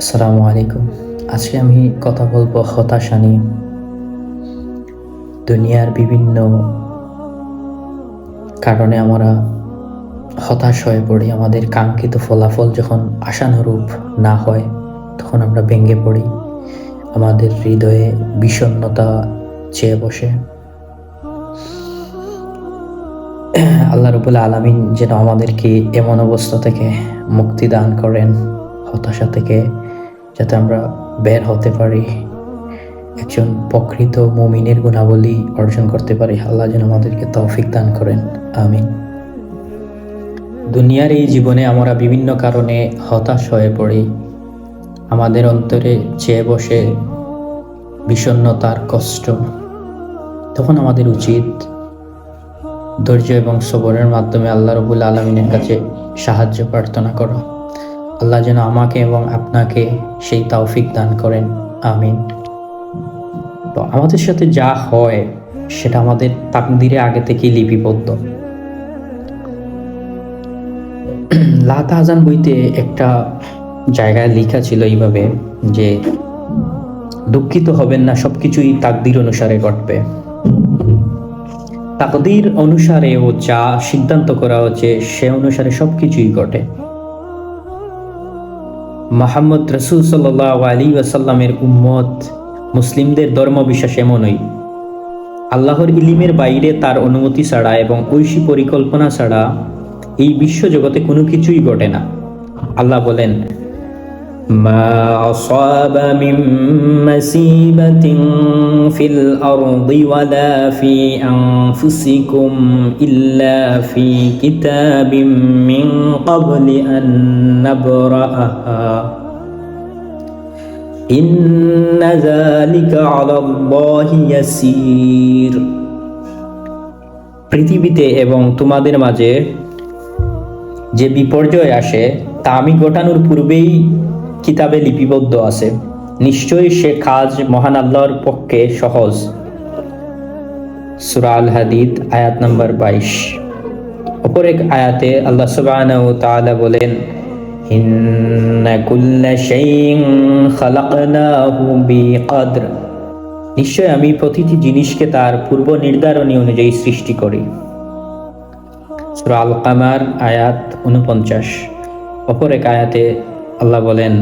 আসসালামু আলাইকুম। আজকে আমি কথা বলব হতাশা নিয়ে। দুনিয়ার বিভিন্ন কারণে আমরা হতাশ হয়ে পড়ি। আমাদের কাঙ্ক্ষিত ফলাফল যখন আশানুরূপ না হয়, তখন আমরা ভেঙে পড়ি। আমাদের হৃদয়ে বিষণ্ণতা চেয়ে বসে। আল্লাহ রবুল্লা আলমিন যেন আমাদেরকে এমন অবস্থা থেকে মুক্তি দান করেন, হতাশা থেকে যাতে আমরা বের হতে পারি, একজন প্রকৃত মুমিনের গুণাবলী অর্জন করতে পারি। আল্লাহ যেন আমাদেরকে তৌফিক দান করেন। আমিন। দুনিয়ার এই জীবনে আমরা বিভিন্ন কারণে হতাশ হয়ে পড়ি। আমাদের অন্তরে চেয়ে বসে বিষণ্ণতার কষ্ট। তখন আমাদের উচিত ধৈর্য এবং সবরের মাধ্যমে আল্লাহ রবুল আলমিনের কাছে সাহায্য প্রার্থনা করো। আল্লাহ যেন আমাকে এবং আপনাকে সেই তৌফিক দান করেন। আমিন। তো আমাদের সাথে যা হয়, সেটা আমাদের তাকদিরে আগে থেকেই লিপিবদ্ধ। লাত আজান বইতে একটা জায়গায় লেখা ছিল এইভাবে যে, দুঃখিত হবেন না, সবকিছুই তাকদির অনুসারে ঘটবে। তাকদির অনুসারে ও যা সিদ্ধান্ত করা হচ্ছে, সে অনুসারে সবকিছুই ঘটে। মোহাম্মদ রসুল সাল্লাহ আলী ওয়াসাল্লামের উম্মত মুসলিমদের ধর্ম বিশ্বাস এমনই। আল্লাহর ইলিমের বাইরে তার অনুমতি ছাড়া এবং ঐশী পরিকল্পনা ছাড়া এই বিশ্বজগতে কোনো কিছুই ঘটে না। আল্লাহ বলেন ما أصاب من مصيبة في الأرض ولا في أنفسكم إلا في كتاب من قبل أن نبرأها إن ذلك على الله يسير পৃথিবীতে এবং তোমাদের মাঝে যে বিপর্যয় আসে তা আমি ঘটানোর পূর্বেই কিতাবে লিপিবদ্ধ আছে। নিশ্চয়ই সে কাজ মহান আল্লাহর পক্ষে সহজ। সুরা আল হাদিদ আয়াত নম্বর বাইশ। অপর এক আয়াতে আল্লাহ তাআলা বলেন নিশ্চয় আমি প্রতিটি জিনিসকে তার পূর্ব নির্ধারণী অনুযায়ী সৃষ্টি করি। আল কামার আয়াত উনপঞ্চাশ অপর এক আয়াতে আল্লাহ বলেন,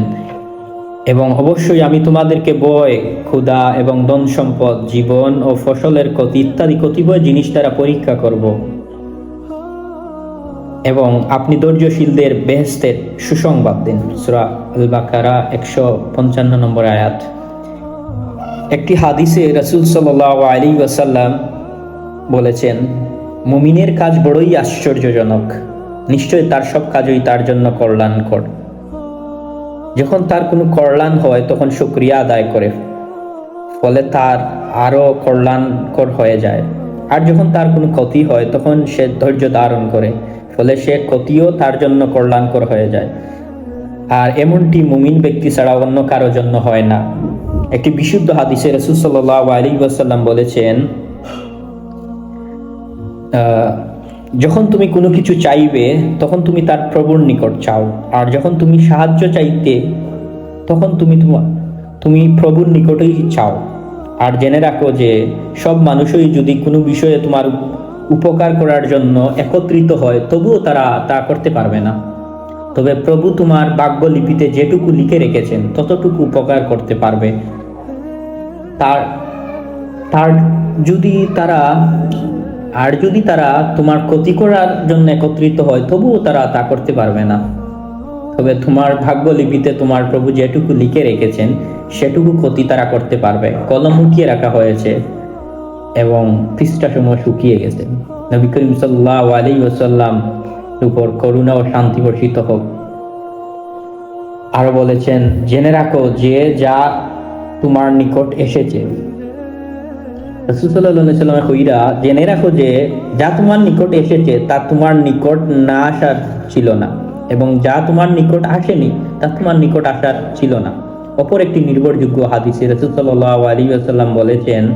এবং অবশ্যই আমি তোমাদেরকে বয় ক্ষুদা এবং ধন সম্পদ জীবন ও ফসলের ক্ষতি ইত্যাদি কতিপয় জিনিস দ্বারা পরীক্ষা করব। এবং আপনি ধৈর্যশীলদের বেহেস্তের সুসংবাদ দিন। সুরা আল বাকারা একশো পঞ্চান্ন নম্বর আয়াত। একটি হাদিসে রসুল সাল আলী ওয়াসাল্লাম বলেছেন, মুমিনের কাজ বড়ই আশ্চর্যজনক। নিশ্চয় তার সব কাজই তার জন্য কল্যাণকর। যখন তার কোনো কল্যাণ হয়, তখন শুক্রিয়া আদায় করে। ফলে তার আরও কল্যাণকর হয়ে যায়। আর যখন তার কোনো ক্ষতি হয়, তখন সে ধৈর্য ধারণ করে। ফলে সে ক্ষতিও তার জন্য কল্যাণকর হয়ে যায়। আর এমনটি মুমিন ব্যক্তি ছাড়া অন্য কারোর জন্য হয় না। একটি বিশুদ্ধ হাদিসে রসুল সাল্লাহ আলী ওয়াসাল্লাম বলেছেন যখন তুমি কোনো কিছু চাইবে, তখন তুমি তার প্রভুর নিকট চাও। আর যখন তুমি সাহায্য চাইতে, তখন তুমি তোমার তুমি প্রভুর নিকটেই চাও। আর জেনে রাখো যে, সব মানুষই যদি কোনো বিষয়ে তোমার উপকার করার জন্য একত্রিত হয়, তবুও তারা তা করতে পারবে না। তবে প্রভু তোমার বাক্যলিপিতে যেটুকু লিখে রেখেছেন, ততটুকু উপকার করতে পারবে। তার তার যদি তারা আর যদি তারা তোমার ক্ষতি করার জন্য একত্রিত হয়, তবুও তারা তা করতে পারবে না। তবে তোমার ভাগ্যলিপিতে তোমার প্রভু যেটুকু লিখে রেখেছেন, সেটুকু ক্ষতি তারা করতে পারবে। কলম উঠিয়ে রাখা হয়েছে এবং পৃষ্ঠাসমূহ শুকিয়ে গেছে। নবী করিম সাল্লাহ আলী ওসাল্লাম উপর করুণা ও শান্তি বর্ষিত হোক। আরও বলেছেন, জেনে রাখো যে যা তোমার নিকট এসেছে জেনে রাখো যে যা তোমার নিকট এসেছে, তা তোমার নিকট না আসার ছিল না। এবং যা তোমার নিকট আসেনি, তা তোমার নিকট আসার ছিল না। অপর একটি নির্ভরযোগ্য হাদিসে রসুসাল্লাহ আলী আসাল্লাম বলেছেন,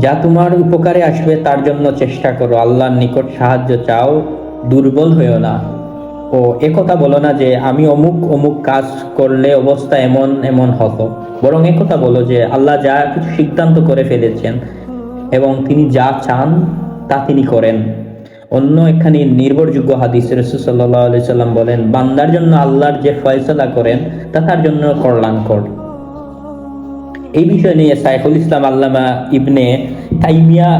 যা তোমার উপকারে আসবে, তার জন্য চেষ্টা করো। আল্লাহর নিকট সাহায্য চাও, দুর্বল হয়েও না। ও একথা বলো না যে, আমি অমুক অমুক কাজ করলে অবস্থা এমন এমন হতো। বরং একথা বলো যে আল্লাহ যা কিছু সিদ্ধান্ত করে ফেলেছেন এবং তিনি যা চান তা তিনি করেন। অন্য একখানি নির্ভরযোগ্য হাদিস রসুল সাল্লাহ সাল্লাম বলেন, বান্দার জন্য আল্লাহর যে ফয়সলা করেন, তা তার জন্য কল্যাণকর। এই বিষয় নিয়ে সাইফুল ইসলাম আল্লামা ইবনে তাইমিয়া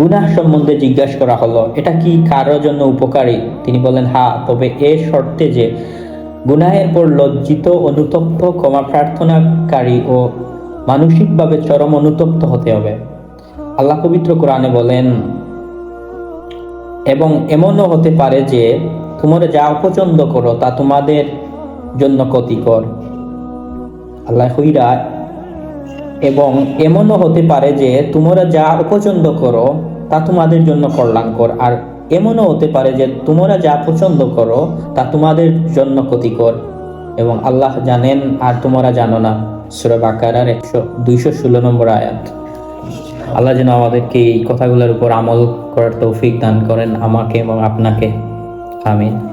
গুনাহ সম্বন্ধে জিজ্ঞাসা করা হলো, এটা কি কারোর জন্য উপকারী? তিনি বলেন হ্যাঁ তবে এ শর্তে যে গুনাহের পর লজ্জিত, অনুতপ্ত, ক্ষমা প্রার্থনাকারী ও মানসিকভাবে চরম অনুতপ্ত হতে হবে। আল্লাহ পবিত্র কোরআনে বলেন, এবং এমনও হতে পারে যে তোমরা যা অপছন্দ করো তা তোমাদের জন্য ক্ষতিকর। আল্লাহ হইরা, এবং এমনও হতে পারে যে তোমরা যা অপছন্দ করো তা তোমাদের জন্য কল্যাণকর। আর এমনও হতে পারে যে তোমরা যা পছন্দ করো, তা তোমাদের জন্য ক্ষতিকর। এবং আল্লাহ জানেন আর তোমরা জানো না। সুরা বাকারার একশো, দুইশো ষোলো নম্বর আয়াত। আল্লাহ যেন আমাদেরকে এই কথাগুলোর উপর আমল করার তৌফিক দান করেন আমাকে এবং আপনাকে। আমিন।